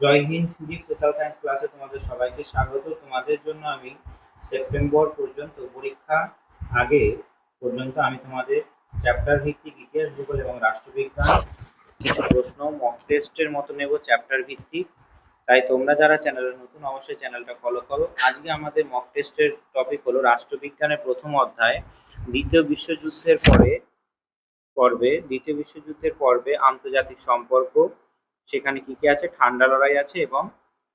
জয় হিন্দ physics social science ক্লাসে তোমাদের সবাইকে স্বাগত। তোমাদের জন্য আমি সেপ্টেম্বর পর্যন্ত পরীক্ষা আগে পর্যন্ত আমি তোমাদের চ্যাপ্টার ভিত্তিক ইতিহাস, ভূগোল এবং রাষ্ট্রবিজ্ঞান কিছু প্রশ্ন মক টেস্টের মতো নেব চ্যাপ্টার ভিত্তিক। তাই তোমরা যারা চ্যানেলে নতুন, অবশ্যই চ্যানেলটা ফলো করো। আজকে আমাদের মক টেস্টের টপিক হলো রাষ্ট্রবিজ্ঞানের প্রথম অধ্যায়, দ্বিতীয় বিশ্বযুদ্ধের পরে পর্বে, দ্বিতীয় বিশ্বযুদ্ধের পর্বে আন্তর্জাতিক সম্পর্ক সেখানে কি কি আছে? ঠান্ডা লড়াই আছে এবং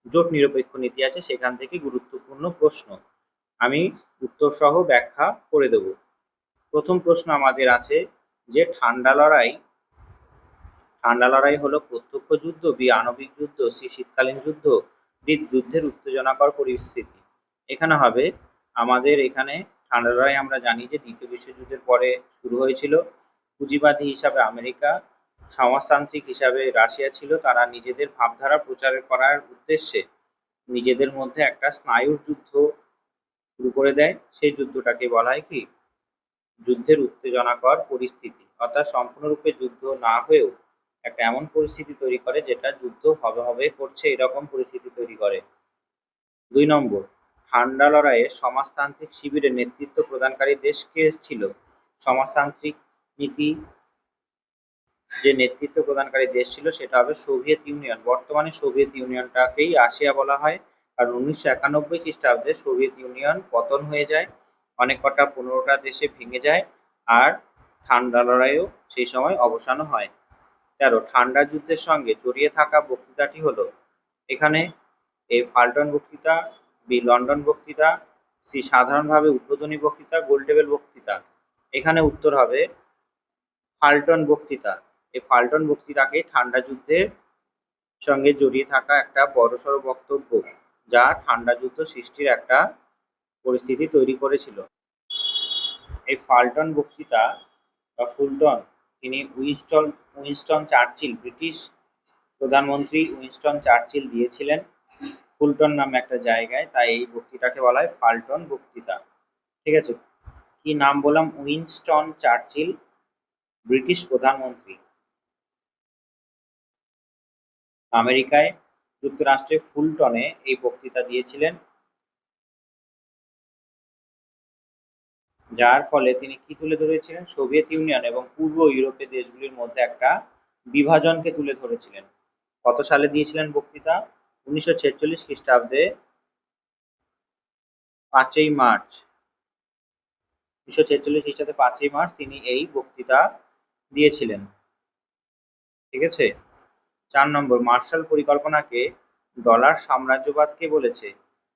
জোট নিরপেক্ষ নীতি আছে। সেখান থেকে গুরুত্বপূর্ণ প্রশ্ন। আমি উত্তর সহ ব্যাখ্যা করে দেব। প্রথম প্রশ্ন আমাদের আছে যে ঠান্ডা লড়াই ঠান্ডা লড়াই হলো প্রত্যক্ষ যুদ্ধ বি আণবিক যুদ্ধ সি শীতকালীন যুদ্ধ ডি যুদ্ধের উত্তেজনাকর পরিস্থিতি। এখানে হবে, আমাদের এখানে ঠান্ডা লড়াই আমরা জানি যে দ্বিতীয় বিশ্বযুদ্ধের পরে শুরু হয়েছিল। পুঁজিবাদী হিসাবে আমেরিকা সমাজতান্ত্রিক হিসাবে রাশিয়া ছিল, তারা নিজেদের ভাবধারা প্রচার করার উদ্দেশ্যে নিজেদের মধ্যে একটা স্নায়ুর যুদ্ধ শুরু করে দেয়। সেই যুদ্ধটাকে বলা হয় কি? যুদ্ধের উত্তেজনাকর পরিস্থিতি। অর্থাৎ সম্পূর্ণরূপে যুদ্ধ না হয়েও একটা এমন পরিস্থিতি তৈরি করে যেটা যুদ্ধ হবে হবে করছে, এরকম পরিস্থিতি তৈরি করে। দুই নম্বর, ঠান্ডা লড়াইয়ে সমাজতান্ত্রিক শিবিরে নেতৃত্ব প্রদানকারী দেশকে ছিল? সমাজতান্ত্রিক নীতি যে নেতৃত্ব প্রদানকারী দেশ ছিল সেটা হবে সোভিয়েত ইউনিয়ন। বর্তমানে সোভিয়েত ইউনিয়নটাকেই আসিয়া বলা হয়। কারণ উনিশশো একানব্বই খ্রিস্টাব্দে সোভিয়েত ইউনিয়ন পতন হয়ে যায়, অনেক কটা পনেরোটা দেশে ভেঙে যায় আর ঠান্ডা লড়াইও সেই সময় অবসানও হয়। তেরো, ঠান্ডা যুদ্ধের সঙ্গে জড়িয়ে থাকা বক্তৃতাটি হলো, এখানে এই ফাল্টন বক্তৃতা, বি লন্ডন বক্তৃতা, সি সাধারণভাবে উদ্বোধনী বক্তৃতা গোলটেবিল বক্তৃতা। এখানে উত্তর হবে ফাল্টন বক্তৃতা। এই ফাল্টন বক্তৃতাকে ঠান্ডা যুদ্ধের সঙ্গে জড়িয়ে থাকা একটা বড়সড় বক্তব্য যা ঠান্ডা যুদ্ধ সৃষ্টির একটা পরিস্থিতি তৈরি করেছিল। এই ফাল্টন বক্তৃতা বা ফুলটন, তিনি উইনস্টন উইনস্টন চার্চিল, ব্রিটিশ প্রধানমন্ত্রী উইনস্টন চার্চিল দিয়েছিলেন ফুলটন নামে একটা জায়গায়। তাই এই বক্তৃতাকে বলা হয় ফাল্টন বক্তৃতা ঠিক আছে? কি নাম বললাম? উইনস্টন চার্চিল, ব্রিটিশ প্রধানমন্ত্রী। আমেরিকায় যুক্তরাষ্ট্রে ফুলটনে এই বক্তৃতা দিয়েছিলেন, যার ফলে তিনি কি তুলে ধরেছিলেন? সোভিয়েত ইউনিয়ন এবং পূর্ব ইউরোপের দেশগুলির মধ্যে একটা বিভাজনকে তুলে ধরেছিলেন। কত সালে দিয়েছিলেন বক্তৃতা? উনিশশো ছেচল্লিশ খ্রিস্টাব্দে পাঁচই মার্চ। উনিশশো ছেচল্লিশ খ্রিস্টাব্দে পাঁচই মার্চ তিনি এই বক্তৃতা দিয়েছিলেন। ঠিক আছে? চার নম্বর, মার্শাল পরিকল্পনাকে ডলার সাম্রাজ্যবাদকে বলেছে।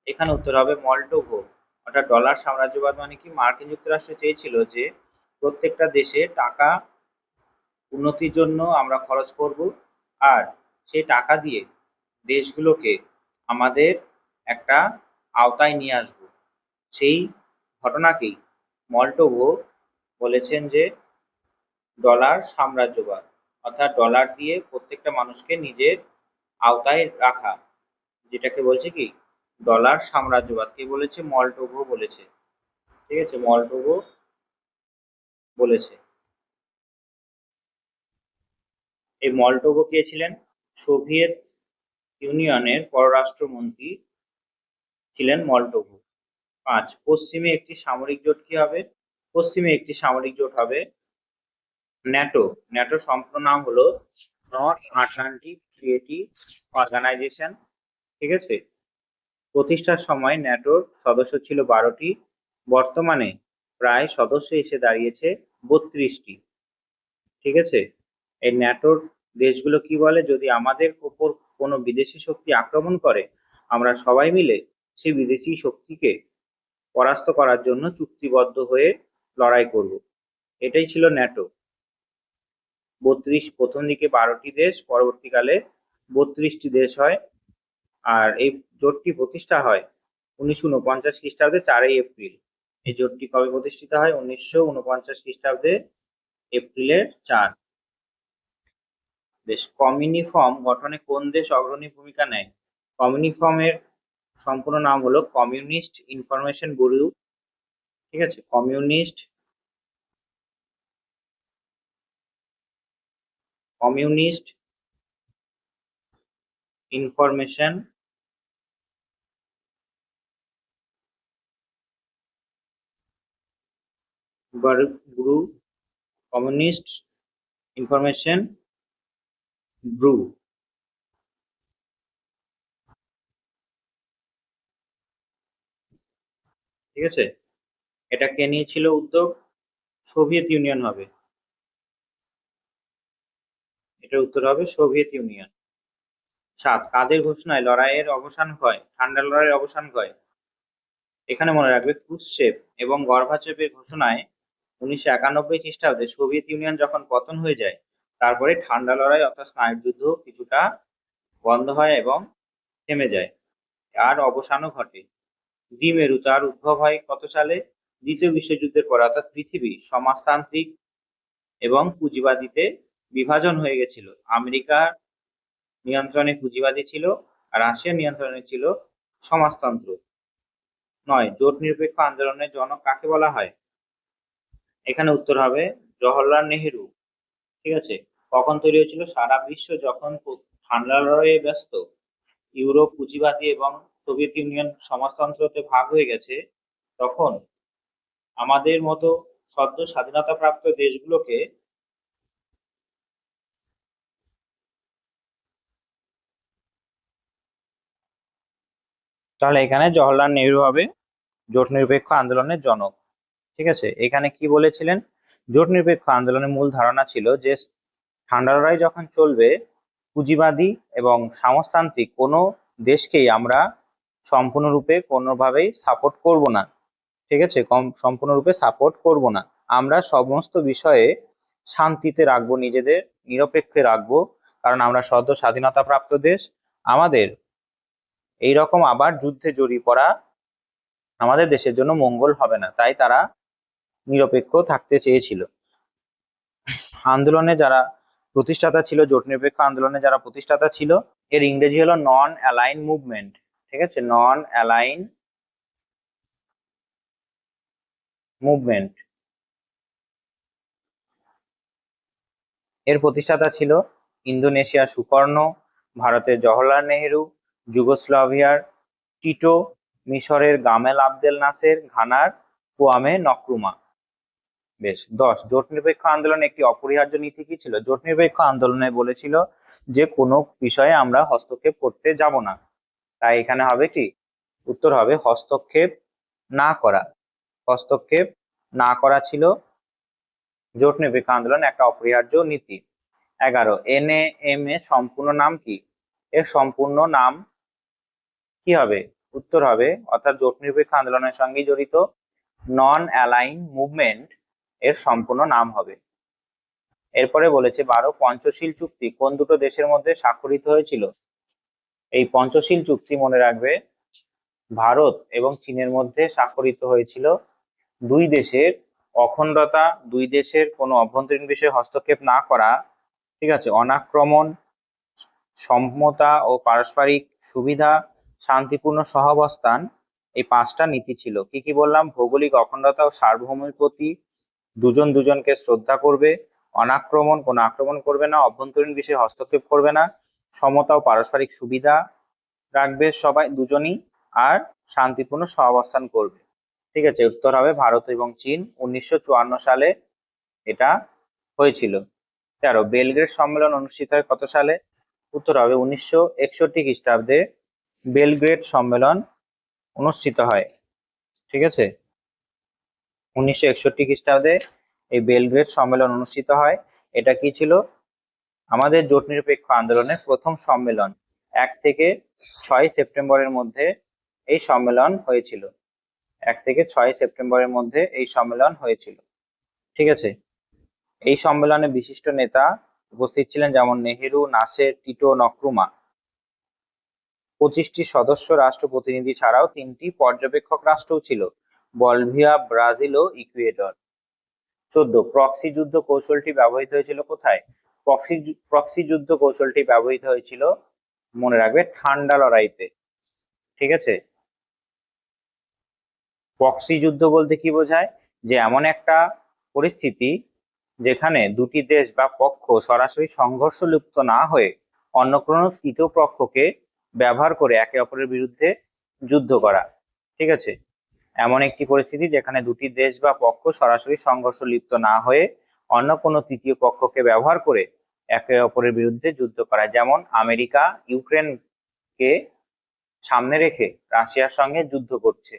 এখানে উত্তর হবে মল্টোভো অর্থাৎ ডলার সাম্রাজ্যবাদ মানে কি? মার্কিন যুক্তরাষ্ট্র চেয়েছিল যে প্রত্যেকটা দেশে টাকা উন্নতির জন্য আমরা খরচ করব আর সেই টাকা দিয়ে দেশগুলোকে আমাদের একটা আওতায় নিয়ে আসব। সেই ঘটনাকেই মল্টোভো বলেছেন যে ডলার সাম্রাজ্যবাদ। অর্থাৎ ডলার দিয়ে প্রত্যেকটা মানুষকে নিজের আওতায় রাখা, যেটাকে বলছে কি? ডলার সাম্রাজ্যবাদ কে বলেছে মল্টোভো বলেছে। ঠিক আছে? মল্টোভো বলেছে। এই মল্টোভো কে ছিলেন? সোভিয়েত ইউনিয়নের পররাষ্ট্রমন্ত্রী ছিলেন মল্টোভো পাঁচ, পশ্চিমে একটি সামরিক জোট কি হবে? পশ্চিমে একটি সামরিক জোট হবে ন্যাটো। ন্যাটো সম্পূর্ণ নাম হলো নর্থ আটলান্টিক ট্রিয়েটি অর্গানাইজেশন, ঠিক আছে? প্রতিষ্ঠার সময় ন্যাটোর সদস্য ছিল বারোটি, বর্তমানে প্রায় সদস্য এসে দাঁড়িয়েছে বত্রিশটি, ঠিক আছে? এই ন্যাটোর দেশগুলো কি বলে? যদি আমাদের উপর কোনো বিদেশি শক্তি আক্রমণ করে, আমরা সবাই মিলে সেই বিদেশি শক্তিকে পরাস্ত করার জন্য চুক্তিবদ্ধ হয়ে লড়াই করব। এটাই ছিল ন্যাটো। বত্রিশ, প্রথম দিকে বারোটি দেশ, পরবর্তীকালে বত্রিশটি দেশ হয়। আর এই জোটটি প্রতিষ্ঠা হয় উনিশশো উনপঞ্চাশ খ্রিস্টাব্দে চারই এপ্রিল। এই জোটটি কবে প্রতিষ্ঠিত হয়? উনিশশো উনপঞ্চাশ খ্রিস্টাব্দে এপ্রিলের চার। বেশ, কমিউনিফর্ম গঠনে কোন দেশ অগ্রণী ভূমিকা নেয়? কমিউনিফর্মের সম্পূর্ণ নাম হলো কমিউনিস্ট ইনফরমেশন ব্যুরো। ঠিক আছে? কমিউনিস্ট কমিউনিস্ট ইনফরমেশন গ্রু কমিউনিস্ট ইনফরমেশন ব্রু। ঠিক আছে? এটা কে নিয়েছিল উদ্যোগ? সোভিয়েত ইউনিয়ন হবে। এটার উত্তর হবে সোভিয়েত ইউনিয়ন। সাত, কাদের ঘোষণায় লড়াইয়ের অবসান হয়? ঠান্ডা লড়াইয়ের অবসান হয়। এখানে মনে রাখবে ক্রুশচেভ এবং গর্ভাচেভের ঘোষণায় উনিশশো একানব্বই খ্রিস্টাব্দে সোভিয়েত ইউনিয়ন যখন পতন হয়ে যায়, তারপরে ঠান্ডা লড়াই অর্থাৎ স্নায়ুর যুদ্ধ কিছুটা বন্ধ হয় এবং থেমে যায়। আর অবসানও ঘটে। দ্বিমেরু, তার উদ্ভব হয় কত সালে? দ্বিতীয় বিশ্বযুদ্ধের পর, অর্থাৎ পৃথিবী, সমাজতান্ত্রিক এবং পুঁজিবাদীতে বিভাজন হয়ে গেছিল। আমেরিকার নিয়ন্ত্রণে পুঁজিবাদী ছিল আর রাশিয়ার নিয়ন্ত্রণে ছিল সমাজতন্ত্র। নয়, জোট নিরপেক্ষ আন্দোলনের জনক কাকে বলা হয়? এখানে উত্তর হবে জওহরলাল নেহেরু। ঠিক আছে? কখন তৈরি হয়েছিল? সারা বিশ্ব যখন ঠান্ডা লড়াইয়ে ব্যস্ত, ইউরোপ পুঁজিবাদী এবং সোভিয়েত ইউনিয়ন সমাজতন্ত্রতে ভাগ হয়ে গেছে, তখন আমাদের মতো সদ্য স্বাধীনতাপ্রাপ্ত দেশগুলোকে তাহলে এখানে জওহরলাল নেহরু হবে জোট নিরপেক্ষ আন্দোলনের জনক। ঠিক আছে? এখানে কি বলেছিলেন? জোট নিরপেক্ষ আন্দোলনের মূল ধারণা ছিল যে ঠান্ডা লড়াই যখন চলবে, পুঁজিবাদী এবং সমাজতান্ত্রিক কোনো দেশকেই আমরা সম্পূর্ণরূপে কোনোভাবেই সাপোর্ট করব না। ঠিক আছে? কম, সম্পূর্ণরূপে সাপোর্ট করব না। আমরা সমস্ত বিষয়ে শান্তিতে রাখব, নিজেদের নিরপেক্ষে রাখব। কারণ আমরা সদ্য স্বাধীনতাপ্রাপ্ত দেশ, আমাদের এই রকম আবার যুদ্ধে জড়িয়ে পড়া আমাদের দেশের জন্য মঙ্গল হবে না, তাই তারা নিরপেক্ষ থাকতে চেয়েছিল। আন্দোলনে যারা প্রতিষ্ঠাতা ছিল, জোট নিরপেক্ষ আন্দোলনে যারা প্রতিষ্ঠাতা ছিল, এর ইংরেজি হলো নন অ্যালাইন মুভমেন্ট ঠিক আছে? নন অ্যালাইন মুভমেন্ট এর প্রতিষ্ঠাতা ছিল ইন্দোনেশিয়া সুকর্ণ, ভারতের জওহরলাল নেহেরু যুগোস্লাভিয়ার টিটো মিশরের গামেল আবদেল নাসের ঘানার কুয়ামে নক্রুমা। বেশ, দশ, জোট নিরপেক্ষ আন্দোলন একটি অপরিহার্য নীতি কি ছিল? জোট নিরপেক্ষ আন্দোলনে বলেছিল যে কোনো বিষয়ে আমরা হস্তক্ষেপ করতে যাব না। তাই এখানে হবে কি? উত্তর হবে হস্তক্ষেপ না করা। হস্তক্ষেপ না করা ছিল জোট নিরপেক্ষ আন্দোলন একটা অপরিহার্য নীতি। এগারো এন এম এ সম্পূর্ণ নাম কি? এর সম্পূর্ণ নাম কি হবে? উত্তর হবে, অর্থাৎ জোট নিরপেক্ষ আন্দোলনের সঙ্গে জড়িত নন অ্যালাইন মুভমেন্ট এর সম্পূর্ণ নাম হবে। এরপরে বলেছে, বারো, পঞ্চশীল চুক্তি কোন দুটো দেশের মধ্যে স্বাক্ষরিত হয়েছিল? এই পঞ্চশীল চুক্তি মনে রাখবে, ভারত এবং চীনের মধ্যে স্বাক্ষরিত হয়েছিল দুই দেশের অখণ্ডতা, দুই দেশের কোনো অভ্যন্তরীণ বিষয়ে হস্তক্ষেপ না করা, ঠিক আছে? অনাক্রমণ সম্মতা ও পারস্পরিক সুবিধা শান্তিপূর্ণ সহাবস্থান, এই পাঁচটা নীতি ছিল। কি কি বললাম? ভৌগোলিক অখণ্ডতা ও সার্বভৌমের প্রতি দুজন দুজনকে শ্রদ্ধা করবে, অনাক্রমণ, কোনো আক্রমণ করবে না, অভ্যন্তরীণ বিষয়ে হস্তক্ষেপ করবে না, সমতা ও পারস্পরিক সুবিধা রাখবে সবাই দুজনই আর শান্তিপূর্ণ সহাবস্থান করবে। ঠিক আছে, উত্তর হবে ভারত এবং চীন। উনিশশো চুয়ান্ন সালে এটা হয়েছিল। তেরো, বেলগ্রেড সম্মেলন অনুষ্ঠিত হয় কত সালে? উত্তর হবে উনিশশো একষট্টি খ্রিস্টাব্দে। বেলগ্রেড সম্মেলন অনুষ্ঠিত হয়। ঠিক আছে? উনিশশো একষট্টি খ্রিস্টাব্দে এই বেলগ্রেড সম্মেলন অনুষ্ঠিত হয়। এটা কি ছিল? আমাদের জোট নিরপেক্ষ আন্দোলনের প্রথম সম্মেলন। এক থেকে ছয় সেপ্টেম্বরের মধ্যে এই সম্মেলন হয়েছিল। এক থেকে ছয় সেপ্টেম্বরের মধ্যে এই সম্মেলন হয়েছিল। ঠিক আছে? এই সম্মেলনে বিশিষ্ট নেতা উপস্থিত ছিলেন যেমন নেহেরু, নাসের, টিটো, নক্রুমা। পঁচিশটি সদস্য রাষ্ট্র প্রতিনিধি ছাড়াও তিনটি পর্যবেক্ষক রাষ্ট্রও ছিল, বলভিয়া, ব্রাজিল ও ইকুয়েডর। চোদ্দ, প্রক্সি যুদ্ধ কৌশলটি ব্যবহৃত হয়েছিল কোথায়? প্রক্সি প্রক্সি যুদ্ধ কৌশলটি ব্যবহৃত হয়েছিল, মনে রাখবে, ঠান্ডা লড়াইতে। ঠিক আছে? প্রক্সি যুদ্ধ বলতে কি বোঝায়? যে এমন একটা পরিস্থিতি যেখানে দুটি দেশ বা পক্ষ সরাসরি সংঘর্ষ লিপ্ত না হয়ে অন্য কোনো তৃতীয় পক্ষকে ব্যবহার করে একে অপরের বিরুদ্ধে যুদ্ধ করা। ঠিক আছে? এমন একটি পরিস্থিতি যেখানে দুটি দেশ বা পক্ষ সরাসরি সংঘর্ষ লিপ্ত না হয়ে অন্য কোনো তৃতীয় পক্ষকে ব্যবহার করে একে অপরের বিরুদ্ধে যুদ্ধ করা। যেমন আমেরিকা ইউক্রেনকে সামনে রেখে রাশিয়ার সঙ্গে যুদ্ধ করছে।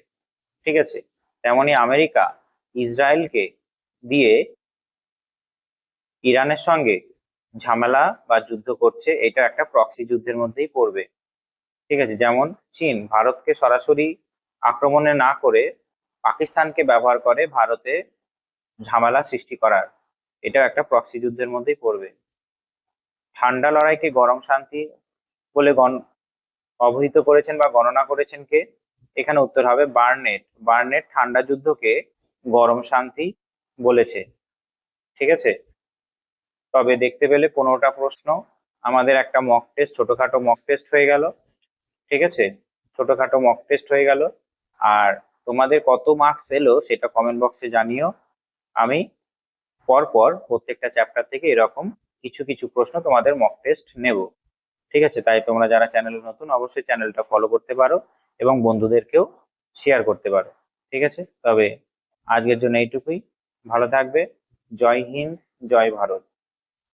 ঠিক আছে? তেমনি আমেরিকা ইসরায়েলকে দিয়ে ইরানের সঙ্গে ঝামেলা বা যুদ্ধ করছে। এটা একটা প্রক্সি যুদ্ধের মধ্যেই পড়বে। ঠিক আছে? যেমন চীন ভারতকে সরাসরি আক্রমণে না করে পাকিস্তানকে ব্যবহার করে ভারতে ঝামেলা সৃষ্টি করার। এটাও একটা প্রক্সি যুদ্ধের মধ্যেই পড়বে। ঠান্ডা লড়াইকে গরম শান্তি বলে গণ, অবহিত করেছেন বা গণনা করেছেন কে? এখানে উত্তর হবে বার্নেট। বার্নেট ঠান্ডা যুদ্ধকে গরম শান্তি বলেছে। ঠিক আছে? তবে দেখতে পেলে পনেরোটা প্রশ্ন। আমাদের একটা মক টেস্ট ছোটখাটো মক টেস্ট হয়ে গেল। ঠিক আছে? ছোটখাটো মক টেস্ট হয়ে গেল। আর তোমাদের কত মার্কস এলো সেটা কমেন্ট বক্সে জানিও। আমি পরপর প্রত্যেকটা চ্যাপ্টার থেকে এরকম কিছু কিছু প্রশ্ন তোমাদের মক টেস্ট নেব। ঠিক আছে? তাই তোমরা যারা চ্যানেলে নতুন, অবশ্যই চ্যানেলটা ফলো করতে পারো এবং বন্ধুদেরকেও শেয়ার করতে পারো। ঠিক আছে? তবে আজকের জন্য এইটুকুই। ভালো থাকবে। জয় হিন্দ, জয় ভারত।